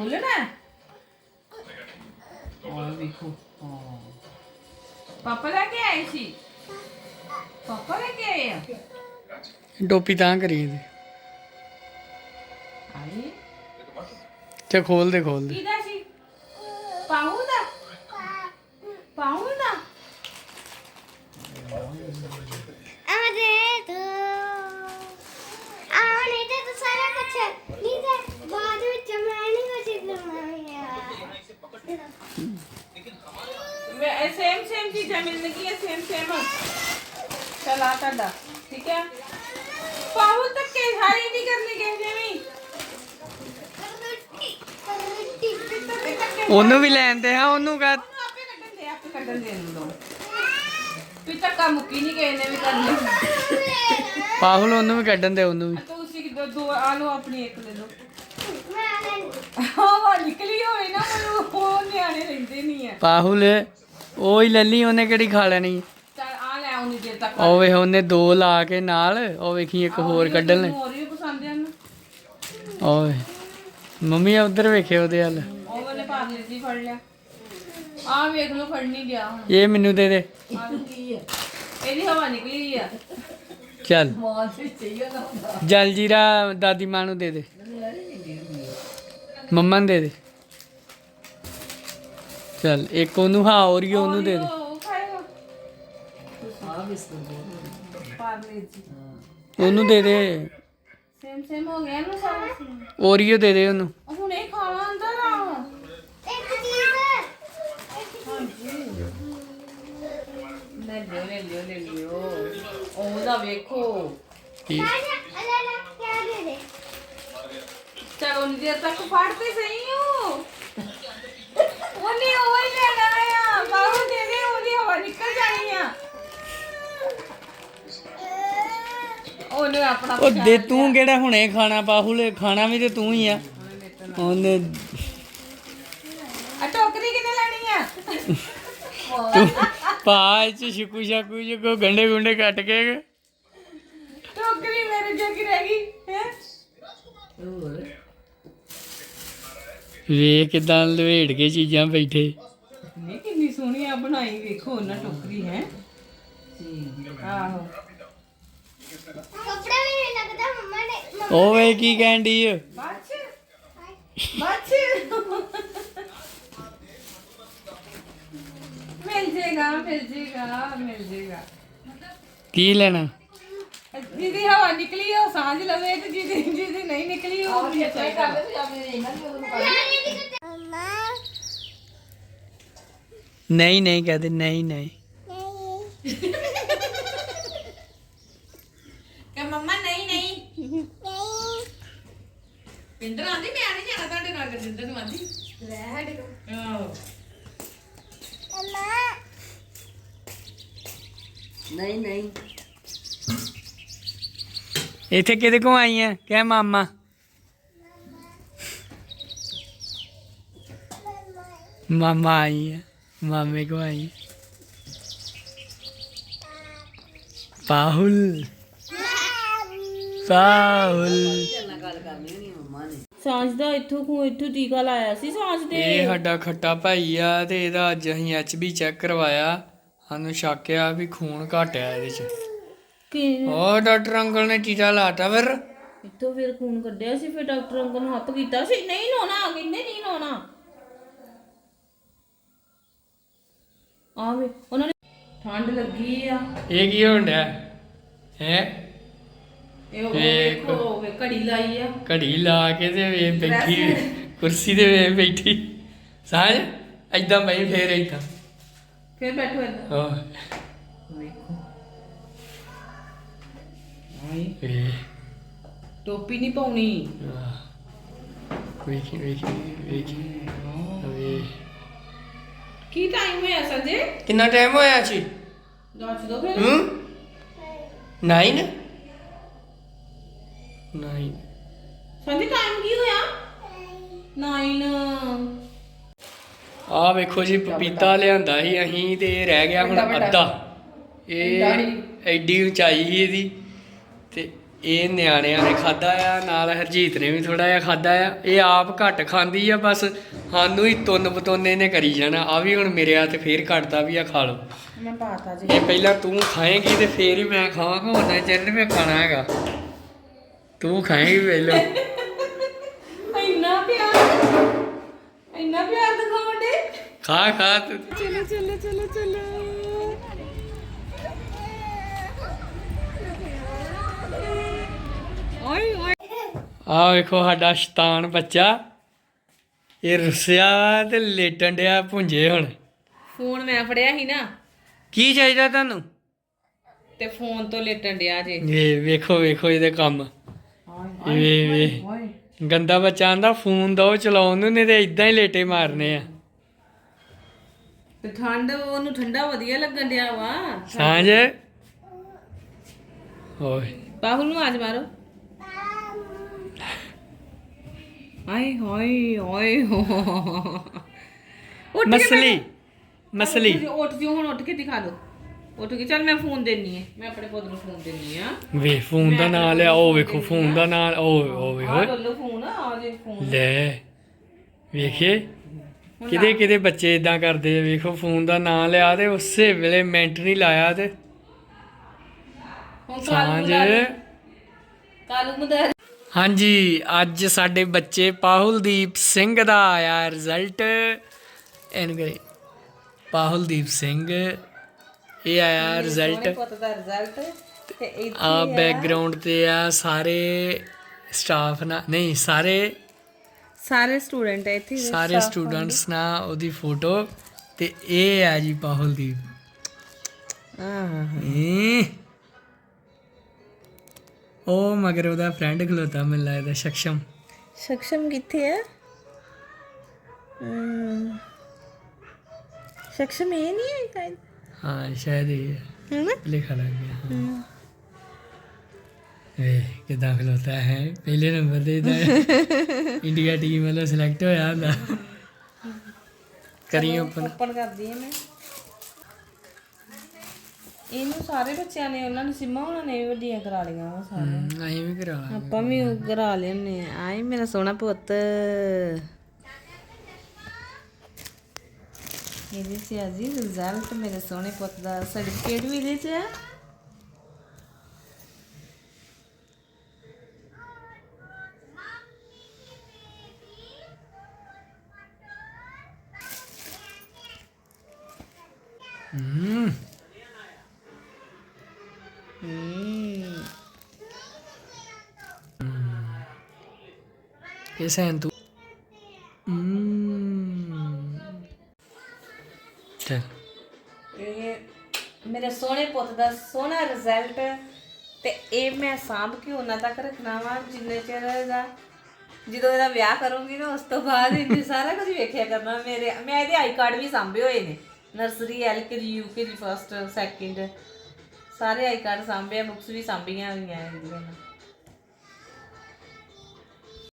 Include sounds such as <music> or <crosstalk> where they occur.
ਖੋਲਣਾ ਹੈ? ਆਹ ਵੇਖੋ ਹਾਂ ਪਾਪਾ ਲੈ ਕੇ ਆਏ ਸੀ? ਪਾਪਾ ਲੈ ਕੇ ਆਏ ਆ? ਟੋਪੀ ਤਾਂ ਕਰੀ ਇਹਦੀ ਆਏ? ਤੇ ਖੋਲ ਦੇ ਖੋਲ ਦੇ ਕਿਹਦਾ ਸੀ? ਪਾਉ ਦਾ ਅਰੇ ਤੋ ਆਨੇ ਤੇ ਤਾਂ ਸਾਰਾ ਕੁਝ ਨਹੀਂ ਤੇ ਬਾਅਦ ਵਿੱਚ ਮੈਂ ਨਹੀਂ ਕੁਝ ਕਰਵਾਇਆ ਮੈਂ ਸੇਮ ਸੇਮ ਚੀਜ਼ਾਂ ਮਿਲਣਗੀਆਂ ਸੇਮ ਸੇਮ ਚਲਾ ਤੁਹਾਡਾ ਠੀਕ ਹੈ? ਪਾਉ ਤੱਕ ਕੇ ਸਾਰੀ ਨਹੀਂ ਕਰਨੀ ਕਿਸੇ ਨੇ ਵੀ। ਉਹਨੂੰ ਵੀ ਲੈਣ ਦੇ ਹਾਂ ਉਹਨੂੰ ਕਹ ਉਹਨੂੰ ਆਪੇ ਕੱਢਣ ਦੇ ਆਪੇ ਕੱਢਣ ਦੇ ਦੋ। ਵੀ ਧੱਕਾ ਮੁੱਕੀ ਨਹੀਂ ਕਿਸੇ ਨੇ ਵੀ ਕਰਨੀ। ਪਾਹੁਲ ਉਹਨੂੰ ਵੀ ਕੱਢਣ ਦੇ ਉਹਨੂੰ ਵੀ। ਤੁਸੀਂ ਦੋ ਦੋ ਆ ਲਓ ਆਪਣੀ ਇੱਕ ਲੈ ਲਓ। ਹਾਂ ਨਿਕਲੀ ਹੋਏ ਨਾ ਮੈਨੂੰ ਉਹ ਨਿਆਣੇ ਰਹਿੰਦੇ ਨਹੀਂ ਆ। ਪਾਹੁਲ ਉਹ ਹੀ ਲੱਲੀ ਉਹਨੇ ਕਿਹੜੀ ਖਾ ਲੈਣੀ? ਚੱਲ ਆ ਲੈ ਆਉਣੀ ਦੇਰ ਤੱਕ ਉਹ ਵੇ ਉਹਨੇ ਦੋ ਲਾ ਕੇ ਨਾਲ ਉਹ ਵੇਖੀ ਇੱਕ ਹੋਰ ਕੱਢਣ ਲੈ ਹੋਰ ਵੀ ਪਸੰਦ ਹਨ ਓਏ ਮੰਮੀ ਉਧਰ ਵੇਖੇ ਉਹਦੇ ਵੱਲ। ਉਹ ਵਾਲੇ ਪਾਰਲਰ ਜੀ ਫੜ ਲਿਆ। ਆ ਵੇਖ ਲਓ ਫੜ ਨਹੀਂ ਗਿਆ ਹੁਣ। ਇਹ ਮੈਨੂੰ ਦੇ ਦੇ। ਆ ਕੀ ਹੈ ਇਹਦੀ ਹਵਾ ਨਿਕਲੀ ਆ। ਚੱਲ। ਜਲ ਜੀਰਾ ਦਾਦੀ ਮਾਂ ਨੂੰ ਦੇ ਦੇ। ਮੰਮਾ ਨੂੰ ਦੇ ਦੇ। ਚੱਲ ਇੱਕ ਉਹਨੂੰ ਹਾਂ ਔਰੀਓ ਉਹਨੂੰ ਦੇ ਦੇ। ਉਹ ਖਾਏਗਾ ਜੀ ਉਹਨੂੰ ਦੇ ਦੇ। ਸੇਮ ਸੇਮ ਹੋ ਗਿਆ ਨਾ ਸਾਰਾ। same। ਔਰੀਓ ਦੇ ਦੇ ਉਹਨੂੰ। ਹੁਣ ਇਹ ਖਾਣਾ ਅੰਦਰ ਆ। ਇੱਕ ਚੀਜ਼ ਲੈ ਲਿਓ ਲੈ ਲਿਓ ਲੈ ਲਿਓ ਉਹਦਾ ਵੇਖੋ ਕੀ? ਅਲੇ ਕਿਆ ਦੇ ਦੇ ਚਲੋ ਨੀ ਦੇਰ ਤੱਕ ਫੜਦੇ ਸਹੀ। ਉਹਨੇ ਉਹ ਹੀ ਲੈਣਾ ਆ। ਬਾਹੂ ਦੇ ਦੇ ਉਹਦੀ ਹਵਾ ਨਿਕਲ ਜਾਣੀ ਆ। ਉਹਨੇ ਆਪਣਾ ਉਹ ਦੇ ਤੂੰ ਕਿਹੜਾ ਹੁਣੇ ਖਾਣਾ ਪਾਹੁਲ ਖਾਣਾ ਵੀ ਤੇ ਤੂੰ ਹੀ ਆ। ਉਹਨੇ ਆ ਟੋਕਰੀ ਕਿਨੇ ਲੈਣੀ ਆ? ਤੂੰ ਪਾ ਇਹ ਚ ਸ਼ਿਕੂ ਸ਼ਾਕੂ ਜੋ ਕੋ ਗੰਡੇ ਗੁੰਡੇ ਕੱਟ ਕੇ ਟੋਕਰੀ ਮੇਰੇ ਜੋਗੀ ਰਹਿ ਗਈ ਹੈ? ਵੇ ਕਿਦਾਂ ਲਵੇੜ ਕੇ ਚੀਜ਼ਾਂ ਬੈਠੇ। ਇਹ ਕਿੰਨੀ ਸੋਹਣੀ ਆ ਬਣਾਈ ਵੇਖੋ ਉਹਨਾਂ ਟੋਕਰੀ ਹੈ। ਆਹੋ। ਕੱਪੜਾ ਵੀ ਨਹੀਂ ਲੱਗਦਾ ਮੰਮਾ ਨੇ ਉਹ ਵੇ ਕੀ ਕਹਿੰਦੀ ਏ? ਬੱਚ। ਬੱਚ। ਮਿਲ ਜੇਗਾ ਮਿਲ ਜੇਗਾ ਮਿਲ ਜੇਗਾ। ਕੀ ਲੈਣਾ? ਜਿਹਦੀ ਹਵਾ ਨਿਕਲੀ ਉਹ ਸਾਂਝ ਲਵੇ ਤੇ ਜਿਹਦੀ ਜਿਹਦੀ ਨਹੀਂ ਨਿਕਲੀ ਉਹ ਵੀ ਚਾਹੀਦਾ ਮੰਮਾ ਨਹੀਂ ਨਹੀਂ ਕਹਦੇ ਨਹੀਂ ਨਹੀਂ। <laughs> ਨਹੀਂ ਕਿ ਮੰਮਾ ਨਹੀਂ ਨਹੀਂ। ਨਹੀਂ ਪਿੰਦਰ ਆਂਦੀ ਮੈਂ ਨਹੀਂ ਜਾਣਾ ਤੁਹਾਡੇ ਨਾਲ ਜਿੰਦਰ ਨੂੰ ਆਂਦੀ। ਲੈ ਸਾਡੇ ਕੋਲ। ਆਹੋ। ਮੰਮਾ ਇੱਥੇ ਕਿਹਦੇ ਕੋ ਆਈ ਆ ਕਹਿ ਮਾਮਾ। ਮਾਮਾ ਆਈ ਆ ਮਾਮੇ ਕੋ ਆਈ। ਪਾਹੁਲ। ਪਾਹੁਲ। ਸਾਂਝ ਦਾ ਇੱਥੋਂ ਕੋ ਇੱਥੋਂ ਟੀਕਾ ਲਾਇਆ ਸੀ ਸਾਂਝ ਦੇ ਇਹ ਸਾਡਾ ਖੱਟਾ ਭਾਈ ਆ ਤੇ ਇਹਦਾ ਅੱਜ ਅਸੀਂ ਐਚਬੀ ਚੈੱਕ ਕਰਵਾਇਆ। ਸਾਨੂੰ ਸ਼ੱਕ ਆ ਵੀ ਖੂਨ ਘੱਟ ਆ ਇਹਦੇ ਚ। ਕਿ ਉਹ ਡਾਕਟਰ ਅੰਕਲ ਨੇ ਟੀਕਾ ਲਾਤਾ ਫਿਰ? ਇੱਥੋਂ ਫਿਰ ਖੂਨ ਕੱਢਿਆ ਸੀ ਫਿਰ ਡਾਕਟਰ ਅੰਕਲ ਨੂੰ ਹੱਥ ਕੀਤਾ ਸੀ। ਨਹੀਂ ਲਾਉਣਾ ਕਹਿੰਦੇ ਨਹੀਂ ਲਾਉਣਾ? ਆਵੇ ਉਹਨਾਂ ਨੇ ਠੰਡ ਲੱਗੀ ਆ। ਇਹ ਕੀ ਹੋਣ ਡਿਆ? ਹੈ? ਇਹ ਉਹ ਵੇਖ। ਵੇਖੋ। ਵੇ ਘੜੀ ਲਾਈ ਆ। ਘੜੀ ਲਾ ਕੇ ਤੇ ਵੇ ਬੈਠੀ ਕੁਰਸੀ ਤੇ ਵੇ ਬੈਠੀ। ਸਾਂਝ ਐਦਾਂ ਬਈ ਫੇਰ ਏਦਾਂ। ਫਿਰ ਬੈਠੋ ਇੱਧਰ। ਹਾਂ ਵੇਖੋ। ਆਈ ਵੇ ਟੋਪੀ ਨਹੀਂ ਪਾਉਣੀ। ਵੇਖੀ ਵੇਖੀ ਵੇਖੀ। ਵੇ ਕੀ ਟਾਈਮ ਹੋਇਆ ਸੰਜੇ? ਕਿੰਨਾ ਟਾਈਮ ਹੋਇਆ ਸੀ? ਦੱਸ ਦੋ ਫਿਰ। ਹੂੰ? 9 9 ਸੰਜੇ ਟਾਈਮ ਕੀ ਹੋਇਆ? 9 ਆ ਵੇਖੋ ਜੀ ਪਪੀਤਾ ਲਿਆਂਦਾ ਸੀ ਅਸੀਂ ਤੇ ਇਹ ਰਹਿ ਗਿਆ ਹੁਣ ਅੱਧਾ। ਇਹ ਐਡੀ ਉਚਾਈ ਇਹਦੀ। ਇਹ ਨਿਆਣਿਆਂ ਨੇ ਖਾਦਾ ਆ ਨਾਲ ਹਰਜੀਤ ਨੇ ਵੀ ਥੋੜਾ ਜਿਹਾ ਖਾਦਾ ਆ। ਇਹ ਆਪ ਘੱਟ ਖਾਂਦੀ ਆ ਬਸ ਸਾਨੂੰ ਹੀ ਤੁੰਨ ਬਤੋਨੇ ਨੇ ਕਰੀ ਜਾਣਾ। ਆ ਵੀ ਹੁਣ ਮੇਰੇ ਹੱਥ ਫੇਰ ਘਟਦਾ ਵੀ ਆ ਖਾ ਲਓ। ਮੈਂ ਪਾਤਾ ਜੀ। ਇਹ ਪਹਿਲਾਂ ਤੂੰ ਖਾਏਂਗੀ ਤੇ ਫੇਰ ਹੀ ਮੈਂ ਖਾਵਾਂਗਾ ਹੁਣ ਨਹੀਂ ਚਿਰ ਨੀ ਮੈਂ ਖਾਣਾ ਹੈਗਾ। ਤੂੰ ਖਾਏਂਗੀ ਪਹਿਲਾਂ। ਇੰਨਾ ਪਿਆਰ ਇੰਨਾ ਪਿਆਰ ਦਿਖਾਉਂਦੇ ਖਾ ਖਾ ਤੂੰ। ਚਲੋ ਚਲੋ ਚਲੋ ਚਲੋ। ਓਏ ਓਏ ਆ ਵੇਖੋ ਸਾਡਾ ਸ਼ੈਤਾਨ ਬੱਚਾ। ਇਹ ਰੁੱਸਿਆ ਤੇ ਲੇਟਣ ਡਿਆ ਪੁੰਜੇ ਹੁਣ। ਫੋਨ ਮੈਂ ਫੜਿਆ ਸੀ ਨਾ। ਕੀ ਚਾਹੀਦਾ ਤੁਹਾਨੂੰ? ਤੇ ਫੋਨ ਤੋਂ ਲੇਟਣ ਡਿਆ ਜੇ। ਇਹ ਵੇਖੋ ਵੇਖੋ ਇਹਦੇ ਕੰਮ। ਵੇ ਵੇ। ਗੰਦਾ ਬੱਚਾ ਆਂਦਾ ਫੋਨ ਦੋ ਚਲਾਉਣ ਨੂੰ ਨਹੀਂ ਤੇ ਇਦਾਂ ਹੀ ਲੇਟੇ ਮਾਰਨੇ ਆ। ਤੇ ਠੰਡ ਉਹਨੂੰ ਠੰਡਾ ਵਧੀਆ ਲੱਗਣ ਡਿਆ ਵਾ। ਸਾਂਝ। ਓਏ। ਬਾਹੁਲ ਨੂੰ ਆਜ ਮਾਰੋ। ਆਏ ਹੋਏ ਓਏ ਹੋ। ਉੱਠ ਕੇ ਮਸਲੀ ਮਸਲੀ। ਉੱਠ ਉੱਠ ਜਿਓ ਹੁਣ ਉੱਠ ਕੇ ਦਿਖਾ ਦਿਓ। ਉੱਠ ਕੇ ਚੱਲ ਮੈਂ ਫੋਨ ਦੇਣੀ ਹੈ ਮੈਂ ਆਪਣੇ ਪੁੱਤ ਨੂੰ ਫੋਨ ਦੇਣੀ ਆ। ਵੇ ਫੋਨ ਦਾ ਨਾਂ ਲਿਆ ਉਹ ਵੇਖੋ ਫੋਨ ਦਾ ਨਾਂ ਉਹ ਉਹ ਵੇਖੋ। ਆ ਲੱਲੋ ਫੋਨ ਆ ਜੇ ਫੋਨ। ਲੈ ਵੇਖੇ? ਕਿਤੇ ਕਿਤੇ ਬੱਚੇ ਇਦਾਂ ਕਰਦੇ ਆ ਵੇਖੋ ਫੋਨ ਦਾ ਨਾਂ ਲਿਆ ਤੇ ਉਸੇ ਵੇਲੇ ਮਿੰਟ ਨਹੀਂ ਲਾਇਆ ਤੇ। ਹੁਣ ਸਾਂਝ। ਕਾਲੂ ਮਦਰ ਹਾਂਜੀ ਅੱਜ ਸਾਡੇ ਬੱਚੇ ਪਾਹੁਲਦੀਪ ਸਿੰਘ ਦਾ ਆਇਆ ਰਿਜ਼ਲਟ ਇਹਨੂੰ ਕਰੇ ਪਾਹੁਲਦੀਪ ਸਿੰਘ ਇਹ ਆਇਆ ਰਿਜ਼ਲਟ ਪੁੱਤ ਦਾ ਰਿਜ਼ਲਟ ਤੇ ਆ। ਬੈਕਗ੍ਰਾਉਂਡ ਤੇ ਆ ਸਾਰੇ ਸਟਾਫ ਨਾ ਨਹੀਂ ਸਾਰੇ ਸਾਰੇ ਸਟੂਡੈਂਟ ਇੱਥੇ ਸਾਰੇ ਸਟੂਡੈਂਟਸ ਨਾਲ ਉਹਦੀ ਫੋਟੋ ਤੇ ਇਹ ਆ ਜੀ ਪਾਹੁਲਦੀਪ। ਹਾਂ ਇਹ ਉਹ ਮਗਰ ਉਹਦਾ ਫਰੈਂਡ ਖਲੋਤਾ ਮੈਨੂੰ ਲੱਗਦਾ ਸ਼ਕਸ਼ਮ। ਸਕਸ਼ਮ ਕਿੱਥੇ ਆ? ਅਮ, ਸਕਸ਼ਮ ਇਹ ਨਹੀਂ ਹੈ ਕਾਇਦ ਹਾਂ ਸ਼ਾਇਦ ਇਹ ਹੈ। ਹੈ ਨਾ ਲਿਖਾ ਲੱਗ ਗਿਆ ਹਾਂ। ਵੇ ਕਿਦਾਂ ਖਲੋਤਾ ਹੈ? ਪਹਿਲੇ ਨੰਬਰ ਤੇ ਇਹਦਾ <laughs> ਇੰਡੀਆ ਟੀਮ ਵੱਲੋਂ ਸਿਲੈਕਟ ਹੋਇਆ ਹੁੰਦਾ। ਕਰੀ ਓਪਨ ਓਪਨ ਕਰਦੀ ਹਾਂ ਮੈਂ। ਇਹਨੂੰ ਸਾਰੇ ਬੱਚਿਆਂ ਨੇ ਉਹਨਾਂ ਨੇ ਸਿਮਾ ਉਹਨਾਂ ਨੇ ਵੀ ਵੱਡੀਆਂ ਕਰਾ ਲਈਆਂ ਵਾ ਸਾਰੇ ਅਸੀਂ ਵੀ ਕਰਾ ਲਾਂਗੇ। ਆਪਾਂ ਵੀ ਉਹ ਕਰਾ ਲੈਣੇ ਆਏ ਮੇਰਾ ਸੋਹਣਾ ਪੁੱਤ। ਇਹਦੇ ਚ ਆ ਜੀ ਰਿਜ਼ਲਟ ਮੇਰੇ ਸੋਹਣੇ ਪੁੱਤ ਦਾ ਸਰਟੀਫਿਕੇਟ ਵੀ ਇਹਦੇ ਚ ਹੈ ਹੂੰ ਇਹ ਸੈਨ ਤੂੰ ਚੱਲ ਇਹ ਮੇਰੇ ਸੋਹਣੇ ਪੁੱਤ ਦਾ ਸੋਹਣਾ ਰਿਜ਼ਲਟ ਤੇ ਇਹ ਮੈਂ ਸਾਂਭ ਕੇ ਉਹਨਾਂ ਤੱਕ ਰੱਖਣਾ ਵਾ ਜਿੰਨੇ ਚਿਰ ਦਾ ਜਦੋਂ ਇਹਦਾ ਵਿਆਹ ਕਰੂੰਗੀ ਨਾ ਉਸ ਤੋਂ ਬਾਅਦ ਇਹਨੇ ਸਾਰਾ ਕੁਝ ਵੇਖਿਆ ਕਰਨਾ ਮੇਰੇ ਮੈਂ ਇਹਦੇ ਆਈ ਕਾਰਡ ਵੀ ਸਾਂਭੇ ਹੋਏ ਨੇ nursery LKG UKG first second ਸਾਰੇ ਆਈ ਕਾਰਡ ਸਾਂਭੇ ਆ ਬੁੱਕਸ ਵੀ ਸਾਂਭੀਆਂ ਹੋਈਆਂ ਇਹਦੀਆਂ